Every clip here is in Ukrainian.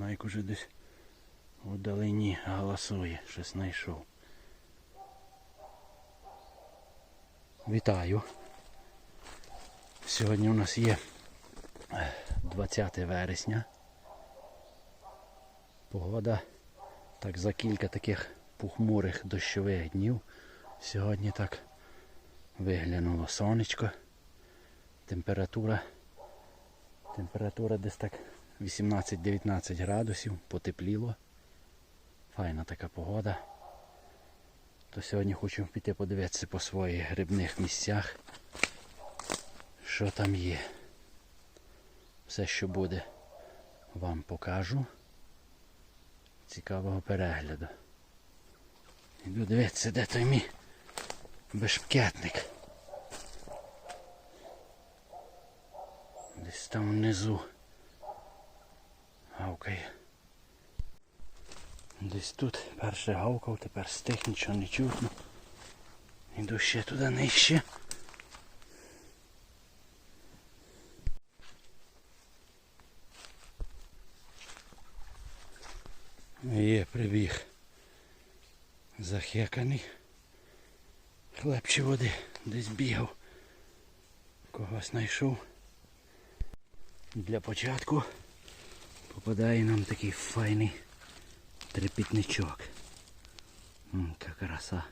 Найк уже десь вдалині галасує, щось знайшов. Вітаю. Сьогодні у нас є е, 20 вересня. Погода так за кілька таких похмурих дощових днів. Сьогодні так виглянуло сонечко. Температура. Температура десь так 18-19 градусів, потепліло. Файна така погода. То сьогодні хочу піти подивитися по своїх грибних місцях, що там є. Все, що буде, вам покажу. Цікавого перегляду. Іду дивитися, де той мій бешпкетник. Десь там внизу. Гавкає. Десь тут перше гавкав, тепер стих, нічого не чутно. Іду ще туди нижче. Є прибіг. Захеканий. Хлебче води десь бігав. Когось знайшов. Для початку попадає нам такий файний трепітничок. Яка краса.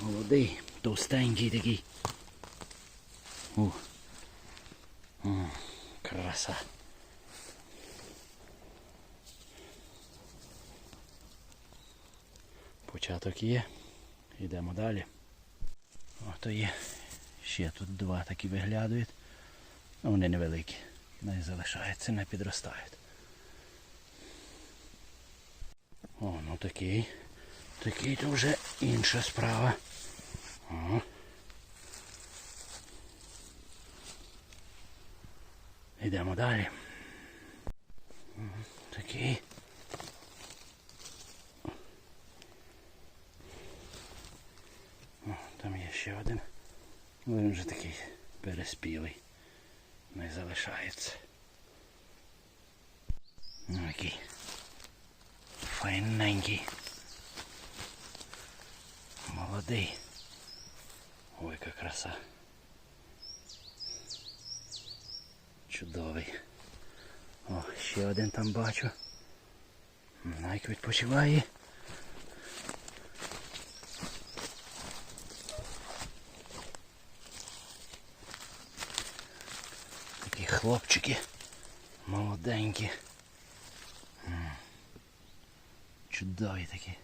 Молодий, товстенький такий. О. Краса. Початок є. Йдемо далі. Ото є. Ще тут два такі виглядають. Вони невеликі. Не залишаються, не підростають. О, ну такий. Такий то вже інша справа. О. Йдемо далі. Такий. О, там є ще один. Він вже такий переспілий. Не залишається. Ну який. Файненький. Молодий. Ой, яка краса. Чудовий. О, ще один там бачу. Найк відпочиває. Такі хлопчики. Молоденькі. Чудові такі.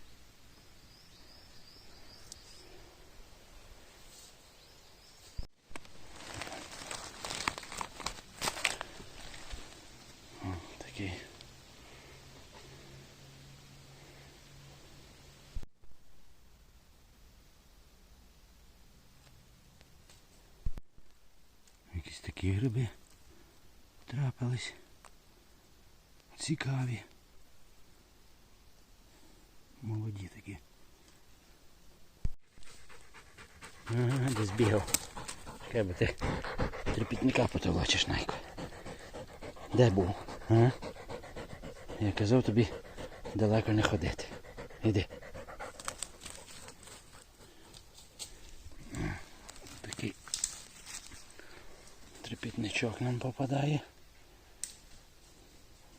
Якісь такі гриби трапились. Цікаві. Молоді такі. Ага, десь бігав. Хай ти трепітника потолочиш, Найко. Де був? А? Я казав тобі далеко не ходити. Іди. Такий трепітничок нам попадає.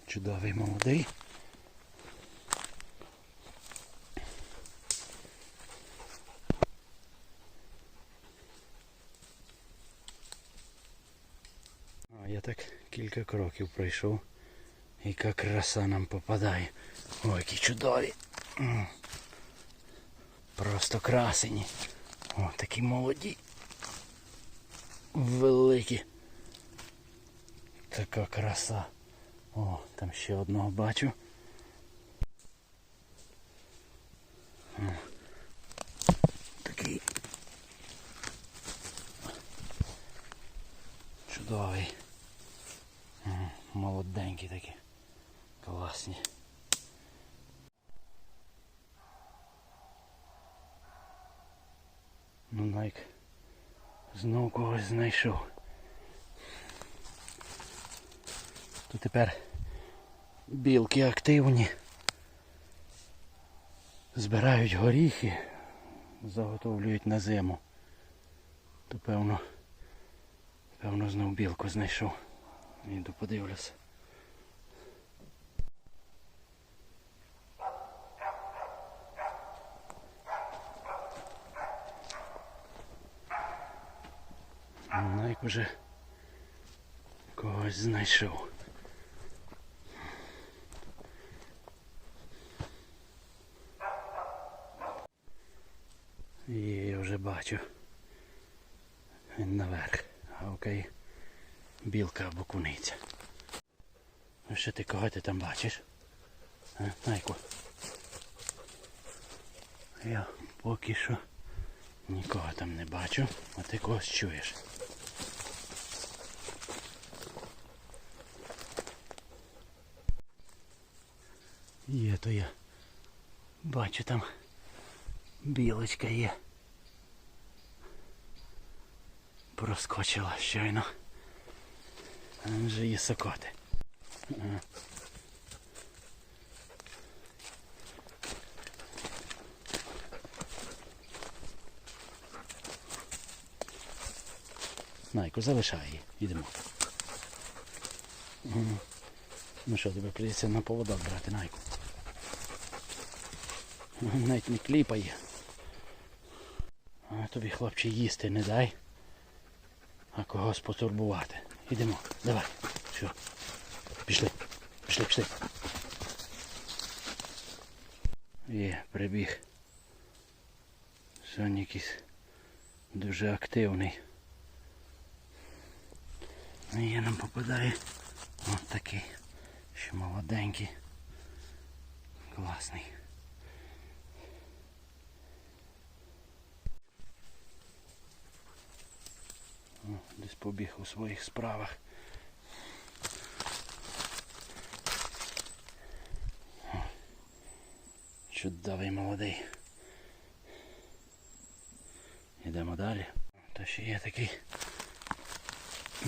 Чудовий молодий. А я так кілька кроків пройшов. Яка краса нам попадає. Ой, які чудові. Просто красені. О, такі молоді. Великі. Така краса. О, там ще одного бачу. Такий. Чудовий. Молоденькі такі. Класні. Ну Найк знову когось знайшов. То тепер Білки активні. Збирають горіхи, заготовлюють на зиму. То певно, певно знов білку знайшов. Іду подивлюся. Найк уже когось знайшов. Є, я вже бачу. Він наверх. Окей. Білка або куниця. Ну що ти кого ти там бачиш? А, Найку. Я поки що нікого там не бачу, а ти когось чуєш. Є то я. Бачу там білочка є. Проскочила щойно. Він же є сокоти. Ага. Найку, залишай її. Йдемо. Ну що, тебе прийдеться на поводок брати, Найку. Навіть не кліпає. А тобі, хлопче, їсти не дай. А когось потурбувати. Йдемо. Давай. Все. Пішли. Пішли, пішли. Є, прибіг. Сьогодні якийсь дуже активний. Ну, І нам попадає от такий, ще молоденький, класний. Десь побіг у своїх справах. Чудовий молодий. Йдемо далі. Та ще є такий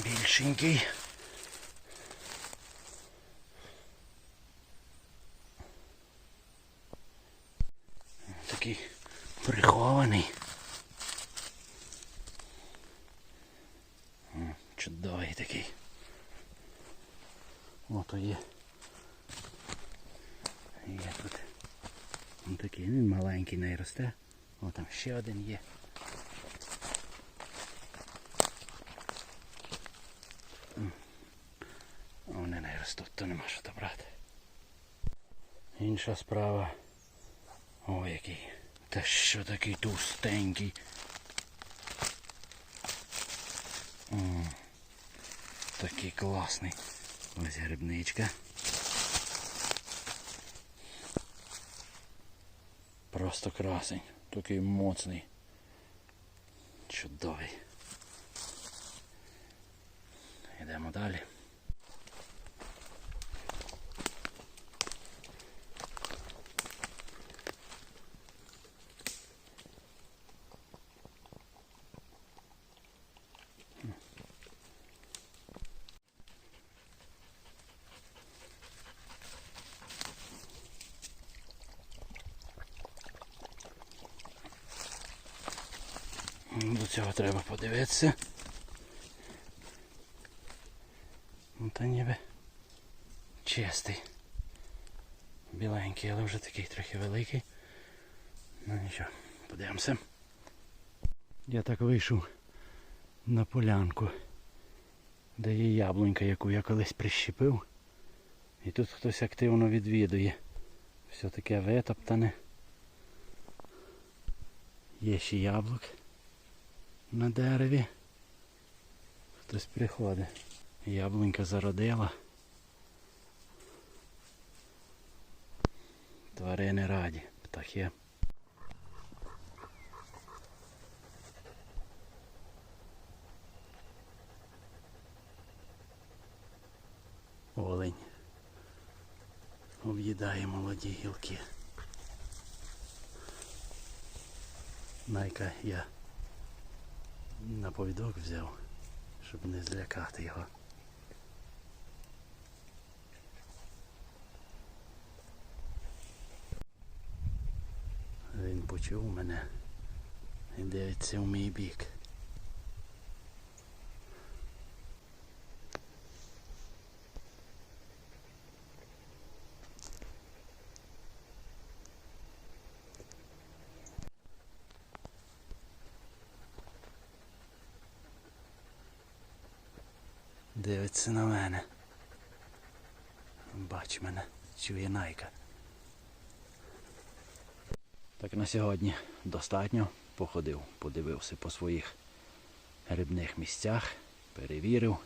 більшенький. Такий прихований. М, Чудовий такий. Ото є. Є тут. Ось такий, він маленький не росте. О, там ще один є. А Вони не ростуть, то нема що добрати. Інша справа. О, який. Та що такий товстенький. М, Такий класний. Ось грибничка. Просто красень. Такий моцний. Чудовий. Йдемо далі. До цього треба подивитися. Ну та ніби чистий. Біленький, але вже такий трохи великий. Ну нічого, подивимося. Я так вийшов на полянку, де є яблунька, яку я колись прищепив. І тут хтось активно відвідує. Все таке витоптане. Є ще яблук на дереві. Хтось приходить. Яблунька зародила. Тварини раді, птахи. Олень об'їдає молоді гілки. Найка я на повідок взяв, щоб не злякати його. Він почув мене і дивиться у мій бік. Дивиться на мене. Бач мене, чує найка. Так на сьогодні достатньо. Походив, подивився по своїх грибних місцях, перевірив.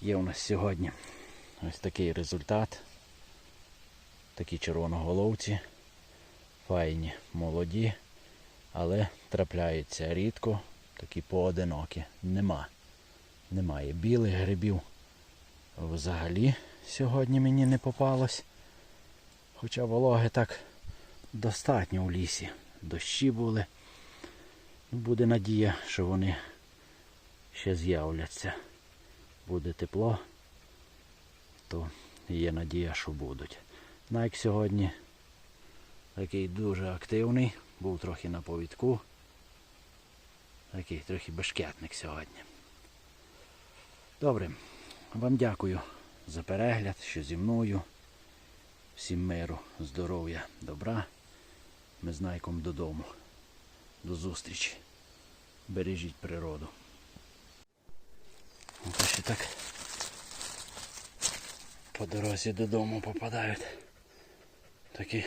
Є у нас сьогодні ось такий результат. Такі червоноголовці, файні, молоді, але трапляються рідко, такі поодинокі. Нема. Немає білих грибів. Взагалі сьогодні мені не попалось. Хоча вологи так достатньо в лісі. Дощі були. Буде надія, що вони ще з'являться. Буде тепло, то є надія, що будуть. Найк сьогодні такий дуже активний, був трохи на повідку. Такий трохи бешкетник сьогодні. Добре, вам дякую за перегляд, що зі мною. Всім миру, здоров'я, добра. Ми з Найком додому. До зустрічі. Бережіть природу. Ось ще так по дорозі додому попадають. Такі